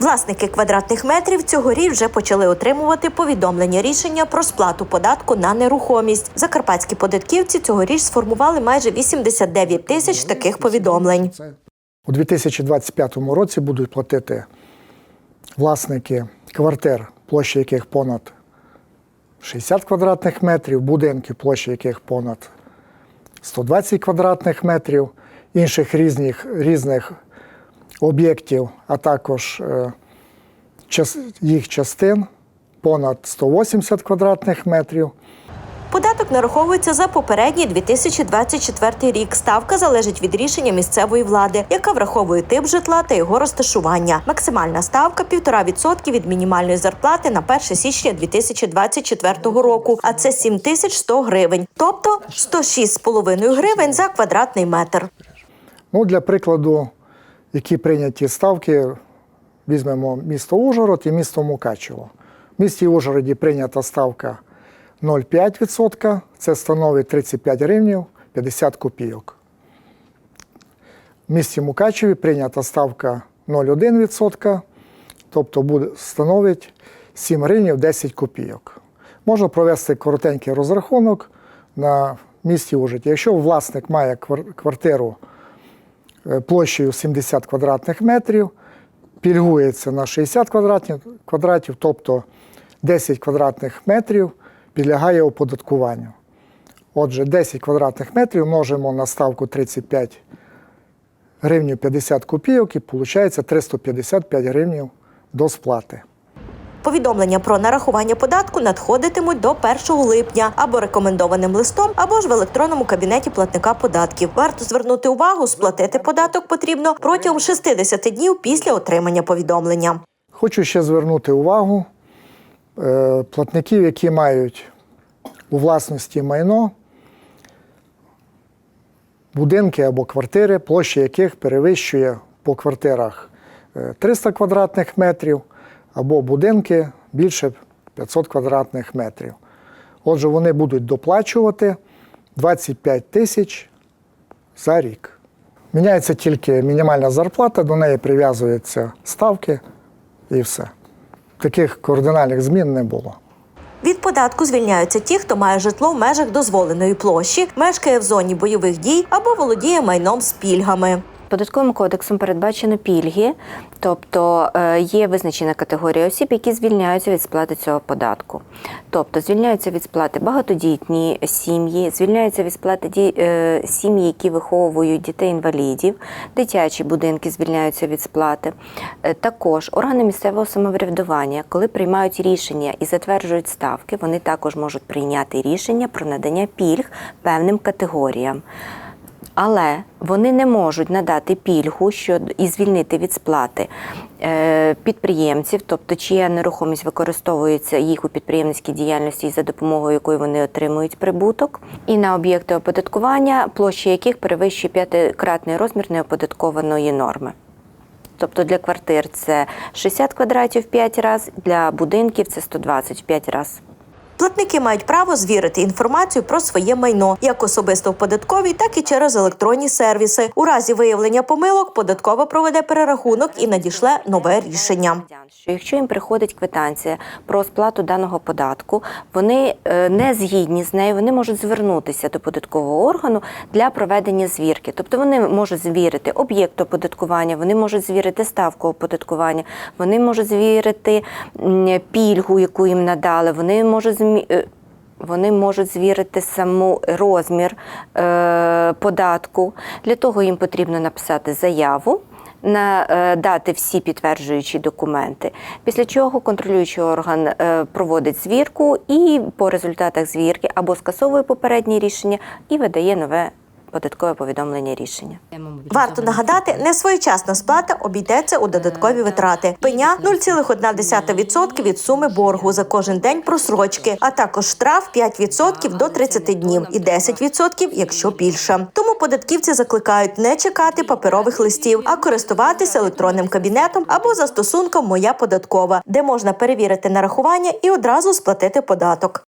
Власники квадратних метрів цьогоріч вже почали отримувати повідомлення рішення про сплату податку на нерухомість. Закарпатські податківці цьогоріч сформували майже 89 тисяч таких повідомлень. У 2025 році будуть платити власники квартир, площа яких понад 60 квадратних метрів, будинки, площа яких понад 120 квадратних метрів, інших різних, різних об'єктів, а також е, їх частин понад 180 квадратних метрів. Податок нараховується за попередній 2024 рік. Ставка залежить від рішення місцевої влади, яка враховує тип житла та його розташування. Максимальна ставка 1,5% від мінімальної зарплати на 1 січня 2024 року, а це 7100 гривень, тобто 106,5 гривень за квадратний метр. Ну, для прикладу, які прийняті ставки, візьмемо місто Ужгород і місто Мукачево. В місті Ужгороді прийнята ставка 0,5%, це становить 35 гривнів 50 копійок. В місті Мукачеві прийнята ставка 0,1%, тобто буде, становить 7 гривнів 10 копійок. Можна провести коротенький розрахунок на місті Ужгороді. Якщо власник має квартиру площею 70 квадратних метрів, пільгується на 60 квадратних квадратів, тобто 10 квадратних метрів підлягає оподаткуванню. Отже, 10 квадратних метрів множимо на ставку 35 гривнів 50 копійок і виходить 355 гривнів до сплати. Повідомлення про нарахування податку надходитимуть до 1 липня або рекомендованим листом, або ж в електронному кабінеті платника податків. Варто звернути увагу, сплатити податок потрібно протягом 60 днів після отримання повідомлення. Хочу ще звернути увагу е, платників, які мають у власності майно, будинки або квартири, площа яких перевищує по квартирах е, 300 квадратних метрів, або будинки більше 500 квадратних метрів. Отже, вони будуть доплачувати 25 тисяч за рік. Міняється тільки мінімальна зарплата, до неї прив'язуються ставки і все. Таких кардинальних змін не було. Від податку звільняються ті, хто має житло в межах дозволеної площі, мешкає в зоні бойових дій або володіє майном з пільгами. Податковим кодексом передбачено пільги, тобто е, є визначена категорія осіб, які звільняються від сплати цього податку. Тобто звільняються від сплати багатодітні сім'ї, звільняються від сплати е, сім'ї, які виховують дітей-інвалідів, дитячі будинки звільняються від сплати. Е, Також органи місцевого самоврядування, коли приймають рішення і затверджують ставки, вони також можуть прийняти рішення про надання пільг певним категоріям. Але вони не можуть надати пільгу щодо і звільнити від сплати е, підприємців, тобто чия нерухомість використовується їх у підприємницькій діяльності, і за допомогою якої вони отримують прибуток, і на об'єкти оподаткування, площа яких перевищує п'ятикратний розмір неоподаткованої норми. Тобто для квартир це 60 квадратів 5 разів, для будинків це 120 5 разів. Платники мають право звірити інформацію про своє майно як особисто в податковій, так і через електронні сервіси. У разі виявлення помилок податкова проведе перерахунок і надішле нове рішення. Що якщо їм приходить квитанція про сплату даного податку, вони е, не згідні з нею, вони можуть звернутися до податкового органу для проведення звірки. Тобто вони можуть звірити об'єкт оподаткування, вони можуть звірити ставку оподаткування, вони можуть звірити пільгу, яку їм надали, вони можуть е, вони можуть звірити саму розмір е, податку. Для того їм потрібно написати заяву. На е, дати всі підтверджуючі документи, після чого контролюючий орган е, проводить звірку і по результатах звірки або скасовує попереднє рішення і видає нове податкове повідомлення рішення. Варто нагадати, несвоєчасна сплата обійдеться у додаткові витрати. Пеня 0,1% від суми боргу за кожен день просрочки, а також штраф 5% до 30 днів і 10%, якщо більше. Тому податківці закликають не чекати паперових листів, а користуватися електронним кабінетом або застосунком Моя податкова, де можна перевірити нарахування і одразу сплатити податок.